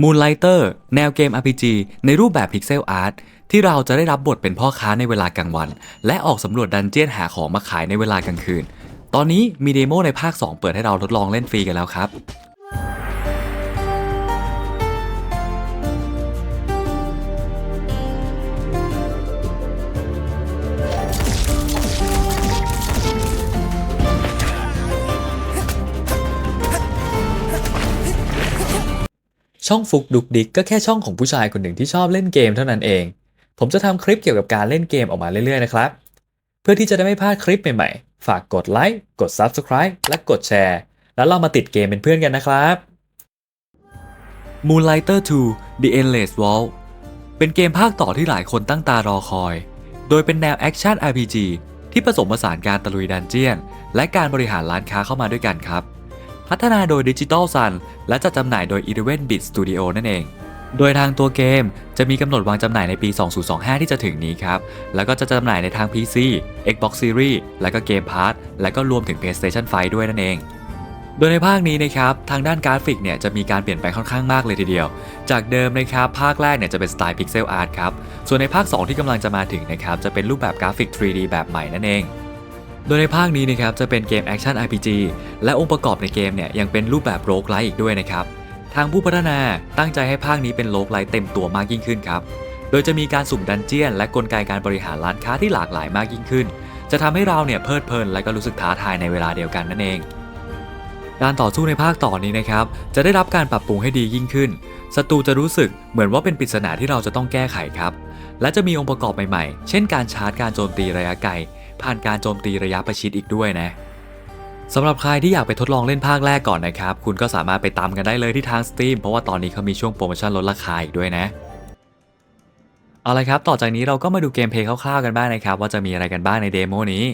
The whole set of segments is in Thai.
Moonlighter แนวเกม RPG ในรูปแบบ Pixel Art ที่เราจะได้รับบทเป็นพ่อค้าในเวลากลางวัน และออกสำรวจดันเจียนหาของมาขายในเวลากลางคืน ตอนนี้มีเดโมในภาค 2 เปิดให้เราทดลองเล่นฟรีกันแล้วครับ ช่องฟุกดุกดิกก็แค่ช่องของผู้ชายคนหนึ่งที่ชอบเล่นเกมเท่านั้นเอง ผมจะทำคลิปเกี่ยวกับการเล่นเกมออกมาเรื่อยๆนะครับ เพื่อที่จะได้ไม่พลาดคลิปใหม่ๆ ฝากกดไลค์ กด Subscribe และกดแชร์ แล้วเรามาติดเกมเป็นเพื่อนกันนะครับ Moonlighter 2 The Endless Wall เป็นเกมภาคต่อที่หลายคนตั้งตารอคอย โดยเป็นแนวแอคชั่น RPG ที่ผสมผสานการตะลุยดันเจียน และการบริหารร้านค้าเข้ามาด้วยกันครับ พัฒนาโดย Digital Sun และจัดจำหน่ายโดย 11 Bit Studio นั่นเอง โดยทางตัวเกมจะมีกำหนดวางจำหน่ายในปี 2025 ที่จะถึงนี้ครับ แล้วก็จะจำหน่ายในทาง PC Xbox Series และก็ Game Pass และก็รวมถึง PlayStation 5 ด้วยนั่นเองโดยในภาคนี้นะครับทางด้านกราฟิกเนี่ยจะมีการเปลี่ยนแปลงค่อนข้างมากเลยทีเดียว จากเดิมนะครับภาคแรกเนี่ยจะเป็นสไตล์ Pixel Art ครับ ส่วนในภาค 2 ที่กำลังจะมาถึงนะครับจะเป็นรูปแบบกราฟิก 3D แบบใหม่นั่นเอง โดยในภาคนี้นะครับจะเป็นเกมแอคชั่น RPG และองค์ประกอบในเกมเนี่ยยังเป็นรูปแบบโรกไลท์อีกด้วยนะครับ ทางผู้พัฒนาตั้งใจให้ภาคนี้เป็นโลกไลท์เต็มตัวมากยิ่งขึ้นครับ โดยจะมีการสุ่มดันเจียน และกลไกการบริหารร้านค้าที่หลากหลายมากยิ่งขึ้น จะทำให้เราเนี่ยเพลิดเพลินและก็รู้สึกท้าทายในเวลาเดียวกันนั่นเองการต่อสู้ในภาคต่อนี้นะครับจะได้รับการปรับปรุงให้ดียิ่งขึ้นศัตรูจะรู้สึกเหมือนว่าเป็นปริศนาที่เราจะต้องแก้ไขครับ และจะมีองค์ประกอบใหม่ๆ เช่นการชาร์จการโจมตีระยะไกล ผ่านการโจมตีระยะประชิดอีกด้วยนะสำหรับใครที่อยากไปทดลองเล่นภาคแรกก่อนนะครับ คุณก็สามารถไปตามกันได้เลยที่ทาง Steam เพราะว่าตอนนี้เขามีช่วงโปรโมชั่นลดราคาอีกด้วยนะเอาละครับ ต่อจากนี้เราก็มาดูเกมเพลย์คร่าวๆกันบ้างนะครับ ว่าจะมีอะไรกันบ้างในเดโมนี้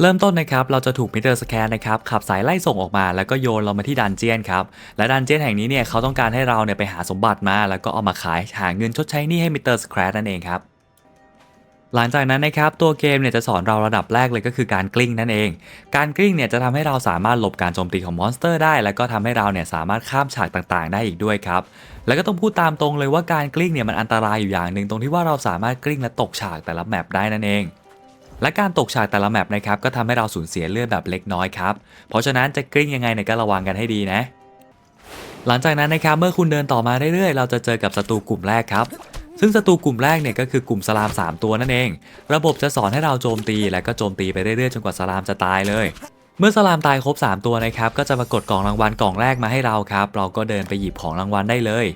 เริ่มต้นนะครับ เราจะถูกมิเตอร์สแคนนะครับ ขับสายไล่ส่งออกมา แล้วก็โยนเรามาที่ดันเจียนครับ และดันเจียนแห่งนี้เนี่ยเขาต้องการให้เราเนี่ยไปหาสมบัติมา แล้วก็เอามาขายหาเงินชดใช้หนี้ให้มิเตอร์สแครนั่นเองครับ หลังจากนั้นนะครับตัวเกมเนี่ยจะสอนเราระดับแรกเลยก็คือการกลิ้งนั่นเอง การกลิ้งเนี่ยจะทำให้เราสามารถหลบการโจมตีของมอนสเตอร์ได้ แล้วก็ทำให้เราเนี่ยสามารถข้ามฉากต่างๆ ได้อีกด้วยครับแล้วก็ต้องพูดตามตรงเลยว่าการกลิ้งเนี่ยมันอันตรายอยู่อย่างหนึ่งตรงที่ว่าเราสามารถกลิ้งและตกฉากแต่ละแมปได้นั่นเองและการตกฉากแต่ละแมปนะครับก็ทำให้เราสูญเสียเลือดแบบเล็กน้อยครับ เพราะฉะนั้นจะกลิ้งยังไงเนี่ยก็ระวังกันให้ดีนะ หลังจากนั้นนะครับเมื่อคุณเดินต่อมาเรื่อยๆ เราจะเจอกับศัตรูกลุ่มแรกครับ ซึ่งศัตรูกลุ่มแรกเนี่ยก็คือกลุ่มสลาม 3 ตัวนั่นเอง ระบบจะสอนให้เราโจมตีและก็โจมตีไปเรื่อยๆจนกว่าสลามจะตายเลย เมื่อสลามตายครบ 3 ตัวนะครับก็จะปรากฏกล่องรางวัลกล่องแรกมาให้เราครับ เราก็เดินไปหยิบของรางวัลได้เลย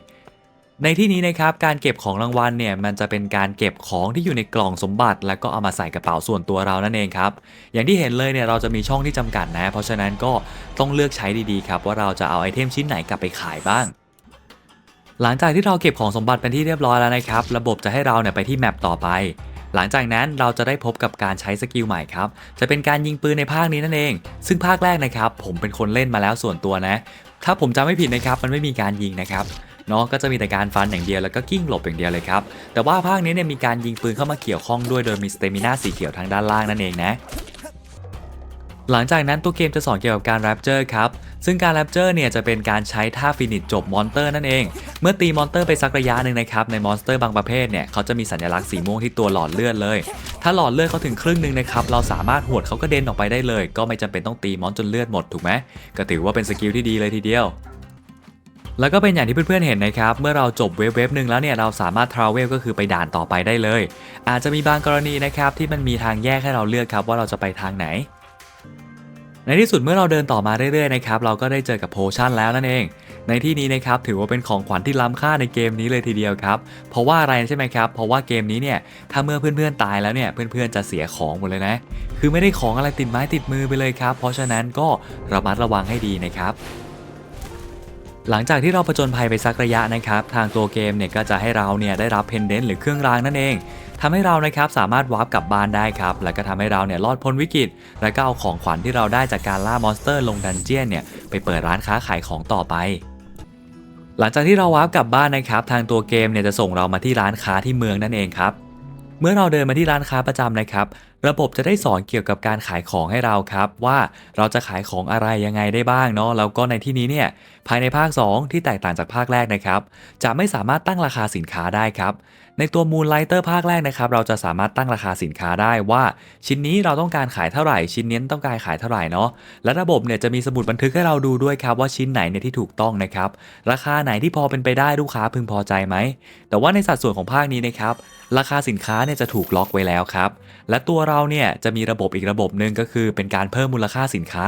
ในที่นี้นะครับการเก็บของรางวัลเนี่ยมันจะเป็นการเก็บของที่อยู่ในกล่องสมบัติ แล้วก็เอามาใส่กระเป๋าส่วนตัวเรานั่นเองครับอย่างที่เห็นเลยเนี่ยเราจะมีช่องที่จำกัดนะ เพราะฉะนั้นก็ต้องเลือกใช้ดีๆครับว่าเราจะเอาไอเทมชิ้นไหนกลับไปขายบ้าง หลังจากที่เราเก็บของสมบัติเป็นที่เรียบร้อยแล้วนะครับ ระบบจะให้เราเนี่ยไปที่แมปต่อไป หลังจากนั้นเราจะได้พบกับการใช้สกิลใหม่ครับ จะเป็นการยิงปืนในภาคนี้นั่นเอง ซึ่งภาคแรกนะครับผมเป็นคนเล่นมาแล้วส่วนตัวนะ ถ้าผมจำไม่ผิดนะครับมันไม่มีการยิงนะครับเนาะก็จะมีแต่การฟันอย่างเดียวแล้วก็กิ้งหลบอย่างเดียวเลยครับ แต่ว่าภาคนี้เนี่ยมีการยิงปืนเข้ามาเกี่ยวข้องด้วยโดยมีสเตมินาสีเขียวทางด้านล่างนั่นเองนะหลังจากนั้นตัวเกมจะสอนเกี่ยวกับการแรปเจอร์ครับ ซึ่งการแรปเจอร์เนี่ยจะเป็นการใช้ท่าฟินิชจบมอนเตอร์นั่นเอง เมื่อตีมอนเตอร์ไปสักระยะหนึ่งนะครับในมอนสเตอร์บางประเภทเนี่ยเขาจะมีสัญลักษณ์สีม่วงที่ตัวหลอดเลือดเลย ถ้าหลอดเลือดเขาถึงครึ่งหนึ่งนะครับเราสามารถหวดเขากระเด็นออกไปได้เลย ก็ไม่จำเป็นต้องตีมอนจนเลือดหมดถูกไหมก็ถือว่าเป็นสกิลที่ดีเลยทีเดียวแล้วก็เป็นอย่างที่เพื่อนๆเห็นนะครับ เมื่อเราจบเวฟเวฟหนึ่งแล้วเนี่ยเราสามารถทราเวลก็คือไปด่านต่อไปได้เลย อาจจะมีบางกรณีนะครับที่มันมีทางแยกให้เราเลือกครับว่าเราจะไปทางไหน ในที่สุดเมื่อเราเดินต่อมาเรื่อยๆนะครับเราก็ได้เจอกับโพชั่นแล้วนั่นเอง ในที่นี้นะครับถือว่าเป็นของขวัญที่ล้ำค่าในเกมนี้เลยทีเดียวครับ เพราะว่าอะไรใช่ไหมครับ เพราะว่าเกมนี้เนี่ยถ้าเมื่อเพื่อนๆตายแล้วเนี่ยเพื่อนๆจะเสียของหมดเลยนะ คือไม่ได้ของอะไรติดไม้ติดมือไปเลยครับ เพราะฉะนั้นก็ระมัดระวังให้ดีนะครับ หลังจากที่เราผจญภัยไปสักระยะนะครับ ทางตัวเกมเนี่ยก็จะให้เราเนี่ยได้รับเพนเดนต์หรือเครื่องรางนั่นเองทำให้เรานะครับสามารถวาร์ปกลับบ้านได้ครับ แล้วก็ทำให้เราเนี่ยรอดพ้นวิกฤต และก็เอาของขวัญที่เราได้จากการล่ามอนสเตอร์ลงดันเจียนเนี่ยไปเปิดร้านค้าขายของต่อไปหลังจากที่เราวาร์ปกลับบ้านนะครับ ทางตัวเกมเนี่ยจะส่งเรามาที่ร้านค้าที่เมืองนั่นเองครับ เมื่อเราเดินมาที่ร้านค้าประจำนะครับ ระบบจะได้สอนเกี่ยวกับการขายของให้เราครับ ว่าเราจะขายของอะไรยังไงได้บ้างเนาะแล้วก็ในที่นี้เนี่ยภายในภาค 2 ที่แตกต่างจากภาคแรกนะครับ จะไม่สามารถตั้งราคาสินค้าได้ครับ ในตัว Moonlighter ภาคแรกนะครับ เราจะสามารถตั้งราคาสินค้าได้ว่า ชิ้นนี้เราต้องการขายเท่าไหร่ ชิ้นนี้ต้องการขายเท่าไหร่เนาะและระบบเนี่ยจะมีสมุดบันทึกให้เราดูด้วยครับว่าชิ้นไหนเนี่ยที่ถูกต้องนะครับ ราคาไหนที่พอเป็นไปได้ลูกค้าพึงพอใจไหมแต่ว่าในสัดส่วนของภาคนี้นะครับราคาสินค้าเนี่ยจะถูกล็อกไว้แล้วครับและตัวเราเนี่ยจะมีระบบอีกระบบหนึ่งก็คือเป็นการเพิ่มมูลค่าสินค้า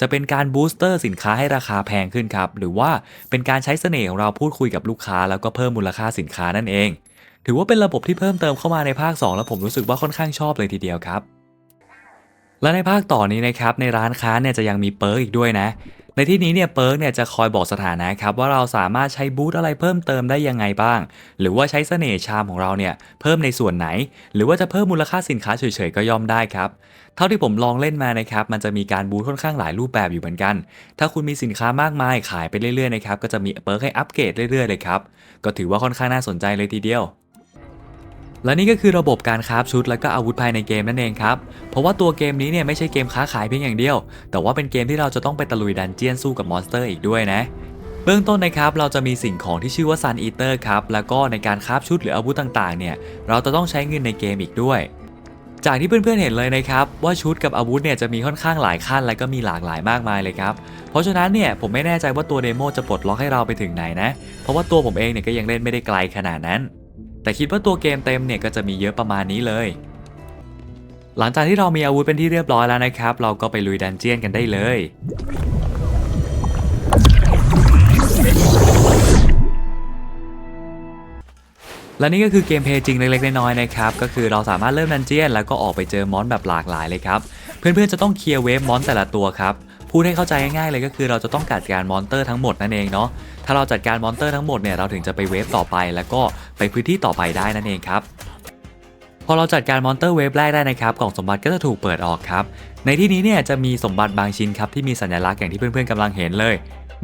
จะเป็นการบูสเตอร์สินค้าให้ราคาแพงขึ้นครับ หรือว่าเป็นการใช้เสน่ห์ของเราพูดคุยกับลูกค้า แล้วก็เพิ่มมูลค่าสินค้านั่นเอง ถือว่าเป็นระบบที่เพิ่มเติมเข้ามาในภาค 2 แล้วผมรู้สึกว่าค่อนข้างชอบเลยทีเดียวครับและในภาคต่อนี้นะครับในร้านค้าเนี่ยจะยังมีเปิร์กอีกด้วยนะ ในที่นี้เนี่ยเปิร์กเนี่ยจะคอยบอกสถานะครับว่าเราสามารถใช้บูธอะไรเพิ่มเติมได้ยังไงบ้าง หรือว่าใช้เสน่ห์ชามของเราเนี่ยเพิ่มในส่วนไหน หรือว่าจะเพิ่มมูลค่าสินค้าเฉยๆก็ย่อมได้ครับเท่าที่ผมลองเล่นมานะครับมันจะมีการบูธค่อนข้างหลายรูปแบบอยู่เหมือนกัน ถ้าคุณมีสินค้ามากมายขายไปเรื่อยๆนะครับก็จะมีเปิร์กให้อัปเกรดเรื่อยๆเลยครับก็ถือว่าค่อนข้างน่าสนใจเลยทีเดียว และนี่ก็คือระบบการคราฟชุดและก็อาวุธภายในเกมนั่นเองครับ เพราะว่าตัวเกมนี้เนี่ยไม่ใช่เกมค้าขายเพียงอย่างเดียว แต่ว่าเป็นเกมที่เราจะต้องไปตะลุยดันเจียนสู้กับมอนสเตอร์อีกด้วยนะเบื้องต้นนะครับเราจะมีสิ่งของที่ชื่อว่า Sun Eater ครับแล้วก็ในการคราฟชุดหรืออาวุธต่างๆเนี่ยเราจะต้องใช้เงินในเกมอีกด้วย จากที่เพื่อนๆเห็นเลยนะครับว่าชุดกับอาวุธเนี่ยจะมีค่อนข้างหลายขั้นและก็มีหลากหลายมากมายเลยครับเพราะฉะนั้นเนี่ยผมไม่แน่ใจว่าตัวเดโมจะปลดล็อกให้เราไปถึงไหนนะเพราะว่าตัวผมเองเนี่ยก็ยังเล่นไม่ได้ไกลขนาดนั้น แต่คิดว่าตัวเกมเต็มเนี่ยก็จะมีเยอะประมาณนี้เลย หลังจากที่เรามีอาวุธเป็นที่เรียบร้อยแล้วนะครับ เราก็ไปลุยดันเจียนกันได้เลยและนี่ก็คือเกมเพลย์จริงเล็กๆน้อยๆนะครับ ก็คือเราสามารถเริ่มดันเจียนแล้วก็ออกไปเจอมอนแบบหลากหลายเลยครับ เพื่อนๆจะต้องเคลียร์เวฟมอนแต่ละตัวครับ พูดให้เข้าใจง่ายๆเลยก็คือเราจะต้องจัดการมอนเตอร์ทั้งหมดนั่นเองเนาะถ้าเราจัดการมอนเตอร์ทั้งหมดเนี่ยเราถึงจะไปเวฟต่อไป แล้วก็ไปพื้นที่ต่อไปได้นั่นเองครับพอเราจัดการมอนเตอร์เวฟแรกได้นะครับกล่องสมบัติก็จะถูกเปิดออกครับ ในที่นี้เนี่ยจะมีสมบัติบางชิ้นครับที่มีสัญลักษณ์อย่างที่เพื่อนๆกำลังเห็นเลย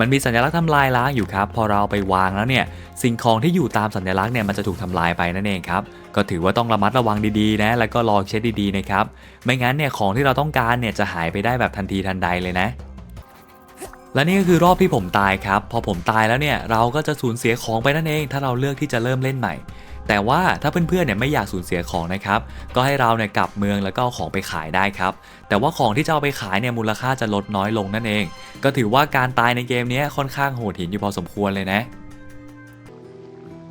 มันมีสัญลักษณ์ทำลายล้างอยู่ครับ พอเราไปวางแล้วเนี่ยสิ่งของที่อยู่ตามสัญลักษณ์เนี่ยมันจะถูกทำลายไปนั่นเองครับ ก็ถือว่าต้องระมัดระวังดีๆนะ แล้วก็ลองเช็ดดีๆนะครับ ไม่งั้นเนี่ยของที่เราต้องการเนี่ยจะหายไปได้แบบทันทีทันใดเลยนะและนี่ก็คือรอบที่ผมตายครับ พอผมตายแล้วเนี่ยเราก็จะสูญเสียของไปนั่นเอง ถ้าเราเลือกที่จะเริ่มเล่นใหม่ แต่ว่าถ้าเพื่อนๆเนี่ยไม่อยากสูญเสียของนะครับก็ให้เราเนี่ยกลับเมืองแล้วก็เอาของไปขายได้ครับแต่ว่าของที่จะเอาไปขายเนี่ยมูลค่าจะลดน้อยลงนั่นเอง ก็ถือว่าการตายในเกมนี้ค่อนข้างโหดหินอยู่พอสมควรเลยนะ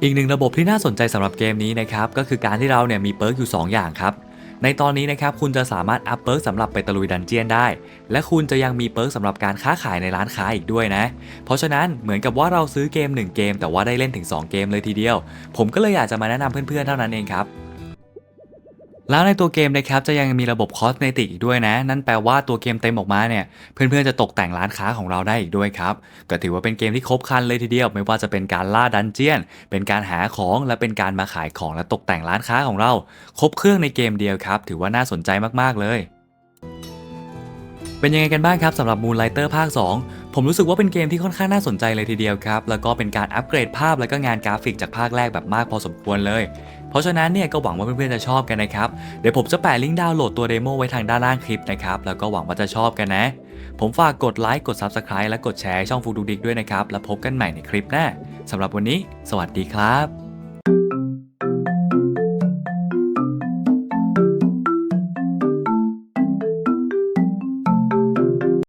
อีกหนึ่งระบบที่น่าสนใจสำหรับเกมนี้นะครับก็คือการที่เราเนี่ยมีเปิร์กอยู่ 2 อย่างครับ ในตอนนี้นะครับคุณจะสามารถอัพเปิร์กสำหรับไปตะลุยดันเจียนได้ และคุณจะยังมีเปิร์กสำหรับการค้าขายในร้านค้าอีกด้วยนะ เพราะฉะนั้นเหมือนกับว่าเราซื้อเกม 1 เกม แต่ว่าได้เล่นถึง 2 เกมเลยทีเดียว ผมก็เลยอยากจะมาแนะนำเพื่อนๆเท่านั้นเองครับ แล้วในตัวเกมนะครับจะยังมีระบบคอสเมติกอีกด้วยนะ นั่นแปลว่าตัวเกมเต็มออกมาเนี่ย เพื่อนๆจะตกแต่งร้านค้าของเราได้อีกด้วยครับ ก็ถือว่าเป็นเกมที่ครบครันเลยทีเดียว ไม่ว่าจะเป็นการล่าดันเจียน เป็นการหาของและเป็นการมาขายของและตกแต่งร้านค้าของเรา ครบเครื่องในเกมเดียวครับ ถือว่าน่าสนใจมากๆเลยเป็นยังไงกันบ้างครับสำหรับ Moonlighter ภาค 2 ผมรู้สึกว่าเป็นเกมที่ค่อนข้างน่าสนใจเลยทีเดียวครับ แล้วก็เป็นการอัปเกรดภาพและก็งานกราฟิกจากภาคแรกแบบมากพอสมควรเลย เพราะฉะนั้นเนี่ยก็หวังว่าเพื่อนๆจะชอบกันนะครับ เดี๋ยวผมจะแปะลิงก์ดาวน์โหลดตัวเดโมไว้ทางด้านล่างคลิปนะครับ แล้วก็หวังว่าจะชอบกันนะ ผมฝากกดไลค์ กด Subscribe และกดแชร์ช่องฟูดูดิกด้วยนะครับ แล้วพบกันใหม่ในคลิปหน้าสำหรับวันนี้ สวัสดีครับ